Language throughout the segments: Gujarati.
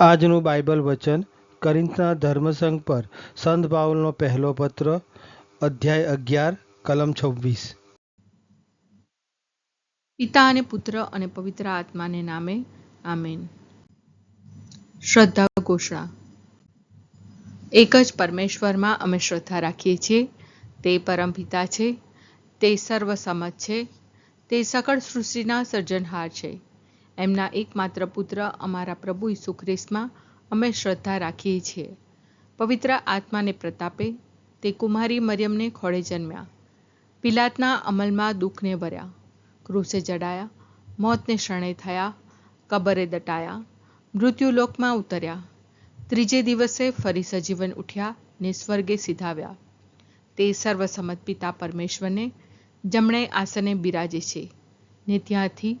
આજનું બાઇબલ વચન કરિંથના ધર્મસંઘ પર સંત પાઉલનો પહેલો પત્ર, અધ્યાય અગિયાર, કલમ છવ્વીસ. પિતા અને પુત્ર અને પવિત્ર આત્માને નામે, આમેન. શ્રદ્ધા ઘોષણા. એક જ પરમેશ્વરમાં અમે શ્રદ્ધા રાખીએ છીએ, તે પરમપિતા છે, તે સર્વસમજ છે, તે સકળ સૃષ્ટિના સર્જનહાર છે. એમના એકમાત્ર પુત્ર અમારા પ્રભુ ઈસુ ખ્રિસ્તમાં અમે શ્રદ્ધા રાખીએ છીએ. પવિત્ર આત્માને પ્રતાપે તે કુમારી મરિયમને ખોળે જન્મ્યા. પિલાતના અમલમાં દુઃખને ભર્યા. ક્રૂસે જડાયા, મોતને શરણે થયા, કબરે દટાયા, મૃત્યુલોકમાં ઉતર્યા. ત્રીજે દિવસે ફરી સજીવન ઉઠ્યા ને સ્વર્ગે સીધાવ્યા. તે સર્વસમત પિતા પરમેશ્વરને, જમણે આસને બિરાજે છે ને ત્યાંથી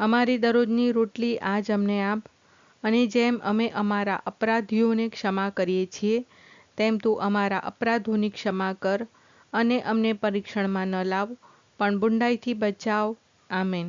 અમારી દરરોજની રોટલી આજ અમને આપ. અને જેમ અમે અમારા અપરાધીઓને ક્ષમા કરીએ છીએ, તેમ તું અમારા અપરાધોની ક્ષમા કર અને અમને પરીક્ષણમાં ન લાવ, પણ બુંડાઈથી બચાવ. આમેન.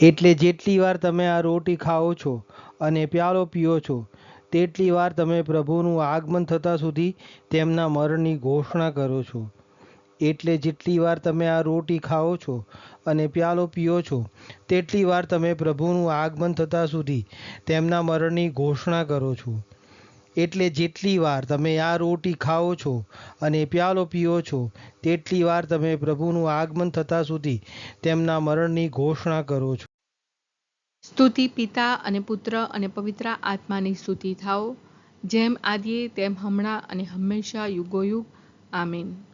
એટલે જેટલી વાર તમે આ રોટી ખાઓ છો અને પ્યાલો પીઓ છો, તેટલી વાર તમે પ્રભુનું આગમન થતાં સુધી તેમના મરણની ઘોષણા કરો છો. એટલે જેટલી વાર તમે આ રોટી ખાઓ છો અને પ્યાલો પીઓ છો, તેટલી વાર તમે પ્રભુનું આગમન થતાં સુધી તેમના મરણની ઘોષણા કરો છો. એટલે જેટલી વાર તમે આ રોટી ખાઓ છો અને પ્યાલો પીઓ છો, તેટલી વાર તમે પ્રભુનું આગમન થતાં સુધી તેમના મરણની ઘોષણા કરો છો. સ્તુતિ પિતા અને પુત્ર અને પવિત્ર આત્માની સ્તુતિ થાઓ. જેમ આદિએ, તેમ હમણાં અને હંમેશા યુગોયુગ. આમીન.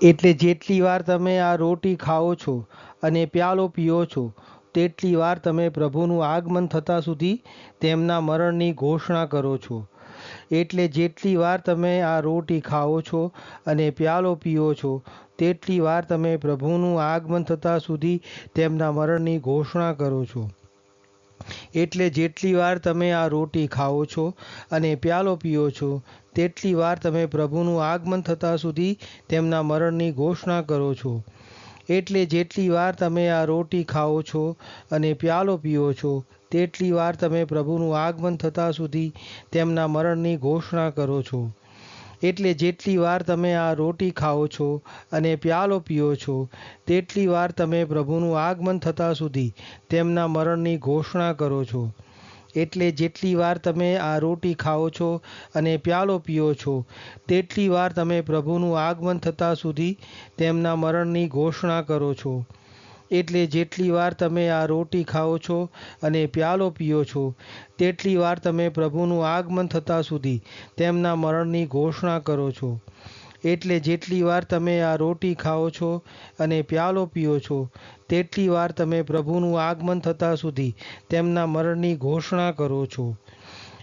એટલે જેટલી વાર તમે આ રોટી ખાઓ છો અને પ્યાલો પીઓ છો, તેટલી વાર તમે પ્રભુનું આગમન થતાં સુધી તેમના મરણની ઘોષણા કરો છો. એટલે જેટલી વાર તમે આ રોટી ખાઓ છો અને પ્યાલો પીઓ છો, તેટલી વાર તમે પ્રભુનું આગમન થતાં સુધી તેમના મરણની ઘોષણા કરો છો. એટલે જેટલી વાર તમે આ રોટી ખાઓ છો અને પ્યાલો પીઓ છો, તેટલી વાર તમે પ્રભુનું આગમન થતાં સુધી તેમના મરણની ઘોષણા કરો છો. એટલે જેટલી વાર તમે આ રોટી ખાઓ છો અને પ્યાલો પીઓ છો, તેટલી વાર તમે પ્રભુનું આગમન થતાં સુધી તેમના મરણની ઘોષણા કરો છો. એટલે જેટલી વાર તમે આ રોટી ખાઓ છો અને પ્યાલો પીઓ છો, તેટલી વાર તમે પ્રભુનું આગમન થતાં સુધી તેમના મરણની ઘોષણા કરો છો. એટલે જેટલી વાર તમે આ રોટી ખાઓ છો અને પ્યાલો પીઓ છો, તેટલી વાર તમે પ્રભુનું આગમન થતાં સુધી તેમના મરણની ઘોષણા કરો છો. એટલે જેટલી વાર તમે આ રોટી ખાઓ છો અને પ્યાલો પીઓ છો, તેટલી વાર તમે પ્રભુનું આગમન થતાં સુધી તેમના મરણની ઘોષણા કરો છો. એટલે જેટલી વાર તમે આ રોટી ખાઓ છો અને પ્યાલો પીઓ છો, તેટલી વાર તમે પ્રભુનું આગમન થતાં સુધી તેમના મરણની ઘોષણા કરો છો.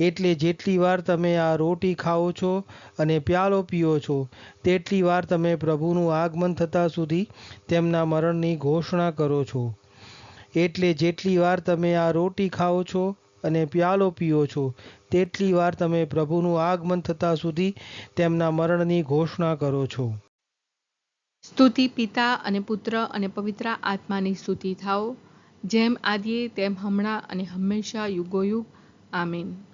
એટલે જેટલી વાર તમે આ રોટી ખાઓ છો અને પ્યાલો પીઓ છો, તેટલી વાર તમે પ્રભુનું આગમન થતાં સુધી તેમના મરણની ઘોષણા કરો છો. એટલે જેટલી વાર તમે આ રોટી ખાઓ છો અને પ્યાલો પીઓ છો, તેટલી વાર તમે પ્રભુનું આગમન થતાં સુધી તેમના મરણની ઘોષણા કરો છો. સ્તુતિ પિતા અને પુત્ર અને પવિત્ર આત્માની સ્તુતિ થાઓ. જેમ આદિએ, તેમ હમણાં અને હંમેશા યુગોયુગ. આમીન.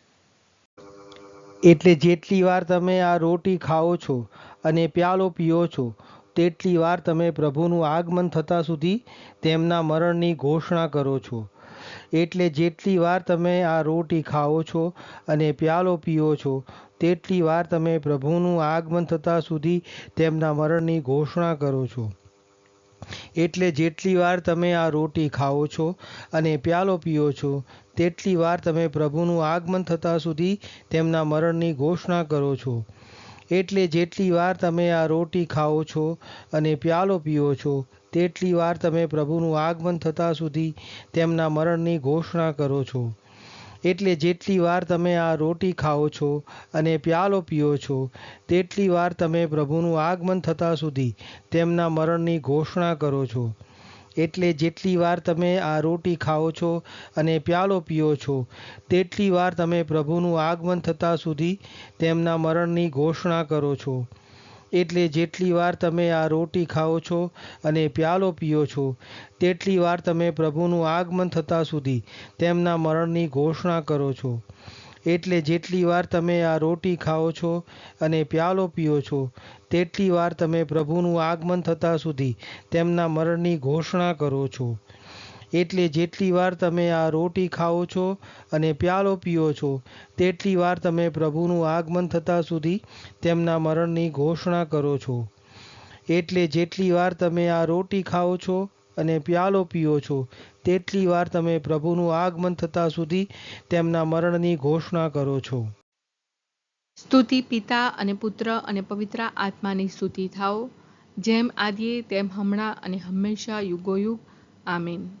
એટલે જેટલી વાર તમે આ રોટી ખાઓ છો અને પ્યાલો પીઓ છો, તેટલી વાર તમે પ્રભુનું આગમન થતાં સુધી તેમના મરણની ઘોષણા કરો છો. એટલે જેટલી વાર તમે આ રોટી ખાઓ છો અને પ્યાલો પીઓ છો, તેટલી વાર તમે પ્રભુનું આગમન થતાં સુધી તેમના મરણની ઘોષણા કરો છો. એટલે જેટલી વાર તમે આ રોટી ખાઓ છો અને પ્યાલો પીઓ છો, તેટલી વાર તમે પ્રભુનું આગમન થતાં સુધી તેમના મરણની ઘોષણા કરો છો. એટલે જેટલી વાર તમે આ રોટી ખાઓ છો અને પ્યાલો પીઓ છો, તેટલી વાર તમે પ્રભુનું આગમન થતાં સુધી તેમના મરણની ઘોષણા કરો છો. એટલે જેટલી વાર તમે આ રોટી ખાઓ છો અને પ્યાલો પીઓ છો, તેટલી વાર તમે પ્રભુનું આગમન થતાં સુધી તેમના મરણની ઘોષણા કરો છો. એટલે જેટલી વાર તમે આ રોટી ખાઓ છો અને પ્યાલો પીઓ છો, તેટલી વાર તમે પ્રભુનું આગમન થતાં સુધી તેમના મરણની ઘોષણા કરો છો. એટલે જેટલી વાર તમે આ રોટી ખાઓ છો અને પ્યાલો પીઓ છો, તેટલી વાર તમે પ્રભુનું આગમન થતાં સુધી તેમના મરણની ઘોષણા કરો છો. એટલે જેટલી વાર તમે આ રોટી ખાઓ છો અને પ્યાલો પીઓ છો, તેટલી વાર તમે પ્રભુનું આગમન થતાં સુધી તેમના મરણની ઘોષણા કરો છો. એટલે જેટલી વાર તમે આ રોટી ખાઓ છો અને પ્યાલો પીઓ છો, તેટલી વાર તમે પ્રભુનું આગમન થતાં સુધી તેમના મરણની ઘોષણા કરો છો. એટલે જેટલી વાર તમે આ રોટી ખાઓ છો અને પ્યાલો પીઓ છો, તેટલી વાર તમે પ્રભુનું આગમન થતાં સુધી તેમના મરણની ઘોષણા કરો છો. સ્તુતિ પિતા અને પુત્ર અને પવિત્ર આત્માની સ્તુતિ થાઓ, જેમ આદિએ તેમ હમણાં અને હંમેશા યુગોયુગ. આમીન.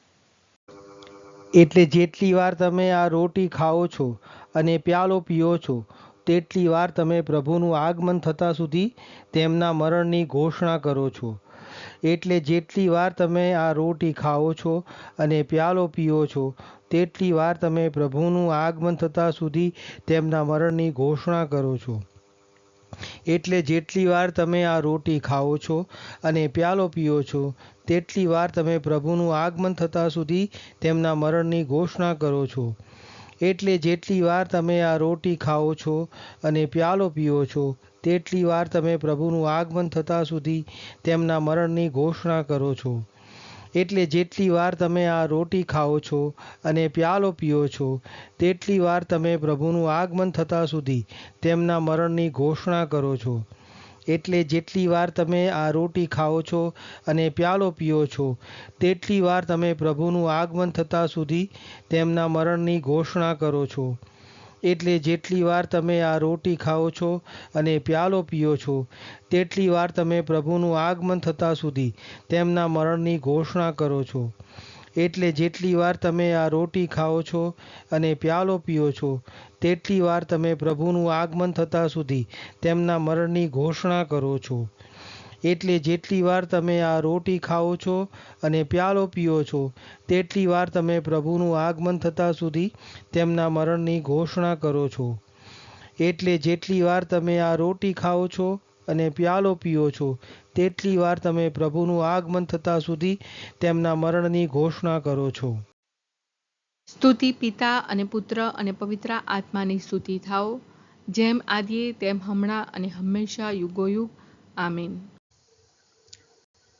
એટલે જેટલી વાર તમે આ રોટી ખાઓ છો અને પ્યાલો પીઓ છો, તેટલી વાર તમે પ્રભુનું આગમન થતાં સુધી તેમના મરણની ઘોષણા કરો છો. એટલે જેટલી વાર તમે આ રોટી ખાઓ છો અને પ્યાલો પીઓ છો, તેટલી વાર તમે પ્રભુનું આગમન થતાં સુધી તેમના મરણની ઘોષણા કરો છો. એટલે જેટલી વાર તમે આ રોટી ખાઓ છો અને પ્યાલો પીઓ છો, તેટલી વાર તમે પ્રભુનું આગમન થતાં સુધી તેમના મરણની ઘોષણા કરો છો. એટલે જેટલી વાર તમે આ રોટી ખાઓ છો અને પ્યાલો પીઓ છો, તેટલી વાર તમે પ્રભુનું આગમન થતાં સુધી તેમના મરણની ઘોષણા કરો છો. એટલે જેટલી વાર તમે આ રોટી ખાઓ છો અને પ્યાલો પીઓ છો, તેટલી વાર તમે પ્રભુનું આગમન થતાં સુધી તેમના મરણની ઘોષણા કરો છો. એટલે જેટલી વાર તમે આ રોટી ખાઓ છો અને પ્યાલો પીઓ છો, તેટલી વાર તમે પ્રભુનું આગમન થતાં સુધી તેમના મરણની ઘોષણા કરો છો. એટલે જેટલી વાર તમે આ રોટી ખાઓ છો અને પ્યાલો પીઓ છો, તેટલી વાર તમે પ્રભુનું આગમન થતાં સુધી તેમના મરણની ઘોષણા કરો છો. એટલે જેટલી વાર તમે આ રોટી ખાઓ છો અને પ્યાલો પીઓ છો, તેટલી વાર તમે પ્રભુનું આગમન થતાં સુધી તેમના મરણની ઘોષણા કરો છો. એટલે જેટલી વાર તમે આ રોટી ખાઓ છો અને પ્યાલો પીઓ છો, તેટલી વાર તમે પ્રભુનું આગમન થતાં સુધી તેમના મરણની ઘોષણા કરો છો. એટલે જેટલી વાર તમે આ રોટી ખાઓ છો અને પ્યાલો પીઓ છો, તેટલી વાર તમે પ્રભુનું આગમન થતાં સુધી તેમના મરણની ઘોષણા કરો છો. સ્તુતિ પિતા અને પુત્ર અને પવિત્ર આત્માની સ્તુતિ થાઓ, જેમ આદિએ તેમ હમણાં અને હંમેશા યુગોયુગ. આમીન.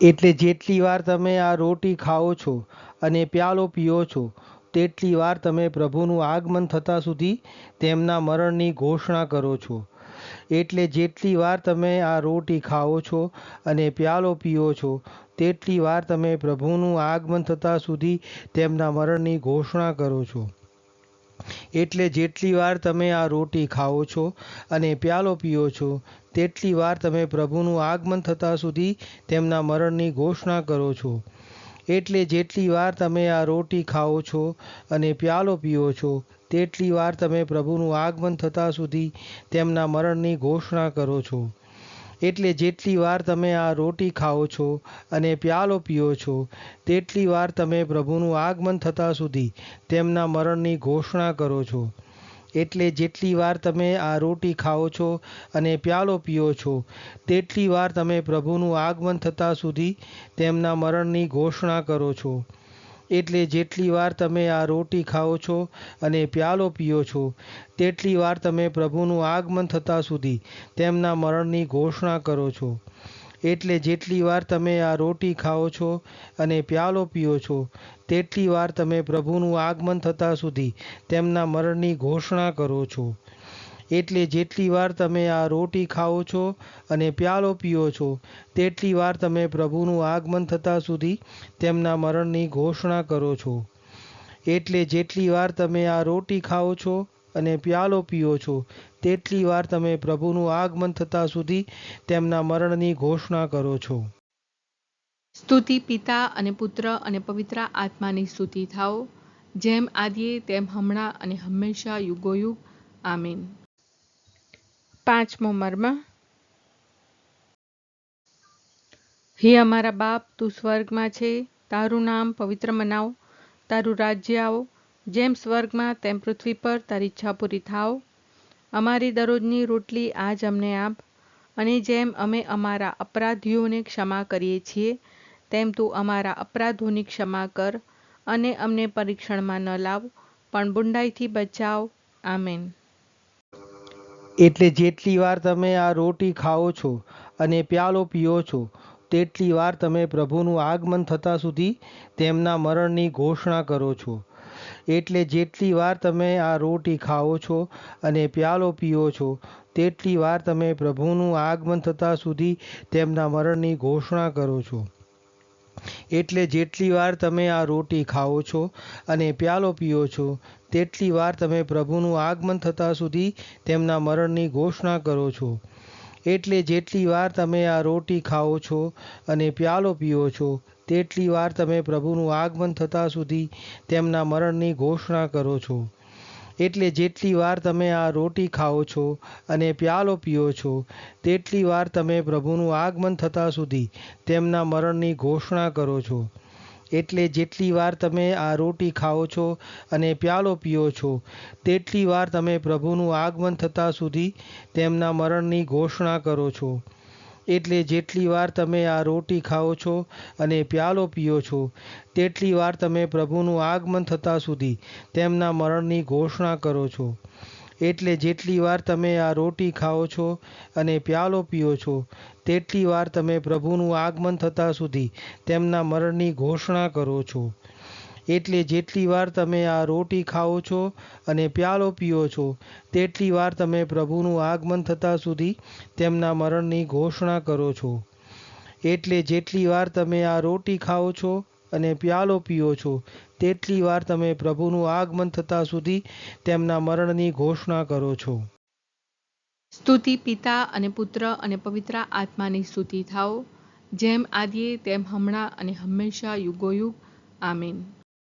એટલે જેટલી વાર તમે આ રોટી ખાઓ છો અને પ્યાલો પીઓ છો, તેટલી વાર તમે પ્રભુનું આગમન થતાં સુધી તેમના મરણની ઘોષણા કરો છો. એટલે જેટલી વાર તમે આ રોટી ખાઓ છો અને પ્યાલો પીઓ છો, તેટલી વાર તમે પ્રભુનું આગમન થતાં સુધી તેમના મરણની ઘોષણા કરો છો. એટલે જેટલી વાર તમે આ રોટી ખાઓ છો અને પ્યાલો પીઓ છો, તેટલી વાર તમે પ્રભુનું આગમન થતાં સુધી તેમના મરણની ઘોષણા કરો છો. એટલે જેટલી વાર તમે આ રોટી ખાઓ છો અને પ્યાલો પીઓ છો, તેટલી વાર તમે પ્રભુનું આગમન થતાં સુધી તેમના મરણની ઘોષણા કરો છો. એટલે જેટલી વાર તમે આ રોટી ખાઓ છો અને પ્યાલો પીઓ છો, તેટલી વાર તમે પ્રભુનું આગમન થતાં સુધી તેમના મરણની ઘોષણા કરો છો. એટલે જેટલી વાર તમે આ રોટી ખાઓ છો અને પ્યાલો પીઓ છો, તેટલી વાર તમે પ્રભુનું આગમન થતાં સુધી તેમના મરણની ઘોષણા કરો છો. એટલે જેટલી વાર તમે આ રોટી ખાઓ છો અને પ્યાલો પીઓ છો, તેટલી વાર તમે પ્રભુનું આગમન થતાં સુધી તેમના મરણની ઘોષણા કરો છો. એટલે જેટલી વાર તમે આ રોટી ખાઓ છો અને પ્યાલો પીઓ છો, તેટલી વાર તમે પ્રભુનું આગમન થતાં સુધી તેમના મરણની ઘોષણા કરો છો. એટલે જેટલી વાર તમે આ રોટી ખાઓ છો અને પ્યાલો પીઓ છો, તેટલી વાર તમે પ્રભુનું આગમન થતાં સુધી તેમના મરણની ઘોષણા કરો છો. એટલે જેટલી વાર તમે આ રોટી ખાઓ છો અને પ્યાલો પીઓ છો, તેટલી વાર તમે પ્રભુનું આગમન થતાં સુધી તેમના મરણની ઘોષણા કરો છો. સ્તુતિ પિતા અને પુત્ર અને પવિત્ર આત્માની સ્તુતિ થાઓ, જેમ આદિએ તેમ હમણાં અને હંમેશા યુગોયુગ. આમીન. પાંચમો મર્મ. હે અમારા બાપ, તું સ્વર્ગમાં છે. તારું નામ પવિત્ર મનાવ. તારું રાજ્ય આવો. જેમ સ્વર્ગમાં, તેમ પૃથ્વી પર તારી ઈચ્છા પૂરી થાવ અમારી દરરોજની રોટલી આજ અમને આપ. અને જેમ અમે અમારા અપરાધીઓને ક્ષમા કરીએ છીએ, તેમ તું અમારા અપરાધોની ક્ષમા કર અને અમને પરીક્ષણમાં ન લાવ, પણ બુંડાઈથી બચાવ. આમેન. એટલે જેટલી વાર તમે આ રોટી ખાઓ છો અને પ્યાલો પીઓ છો, તેટલી વાર તમે પ્રભુનું આગમન થતાં સુધી તેમના મરણની ઘોષણા કરો છો. એટલે જેટલી વાર તમે આ રોટી ખાઓ છો અને પ્યાલો પીઓ છો, તેટલી વાર તમે પ્રભુનું આગમન થતાં સુધી તેમના મરણની ઘોષણા કરો છો. એટલે જેટલી વાર તમે આ રોટી ખાઓ છો અને પ્યાલો પીઓ છો, તેટલી વાર તમે પ્રભુનું આગમન થતાં સુધી તેમના મરણની ઘોષણા કરો છો. એટલે જેટલી વાર તમે આ રોટી ખાઓ છો અને પ્યાલો પીઓ છો, તેટલી વાર તમે પ્રભુનું આગમન થતાં સુધી તેમના મરણની ઘોષણા કરો છો. એટલે જેટલી વાર તમે આ રોટી ખાઓ છો અને પ્યાલો પીઓ છો, તેટલી વાર તમે પ્રભુનું આગમન થતાં સુધી તેમના મરણની ઘોષણા કરો છો. એટલે જેટલી વાર તમે આ રોટી ખાઓ છો અને પ્યાલો પીઓ છો, તેટલી વાર તમે પ્રભુનું આગમન થતાં સુધી તેમના મરણની ઘોષણા કરો છો. એટલે જેટલી વાર તમે આ રોટી ખાઓ છો અને પ્યાલો પીઓ છો, તેટલી વાર તમે પ્રભુનું આગમન થતાં સુધી તેમના મરણની ઘોષણા કરો છો. એટલે જેટલી વાર તમે આ રોટી ખાઓ છો અને પ્યાલો પીઓ છો, તેટલી વાર તમે પ્રભુનું આગમન થતાં સુધી તેમના મરણની ઘોષણા કરો છો. એટલે જેટલી વાર તમે આ રોટી ખાઓ છો અને પ્યાલો પીઓ છો, તેટલી વાર તમે પ્રભુનું આગમન થતાં સુધી તેમના મરણની ઘોષણા કરો છો. એટલે જેટલી વાર તમે આ રોટી ખાઓ છો અને પ્યાલો પીઓ છો, તેટલી વાર તમે પ્રભુનું આગમન થતાં સુધી તેમના મરણની ઘોષણા કરો છો. સ્તુતિ પિતા અને પુત્ર અને પવિત્ર આત્માની સ્તુતિ થાઓ, જેમ આદિએ તેમ હમણાં અને હંમેશા યુગોયુગ. આમીન.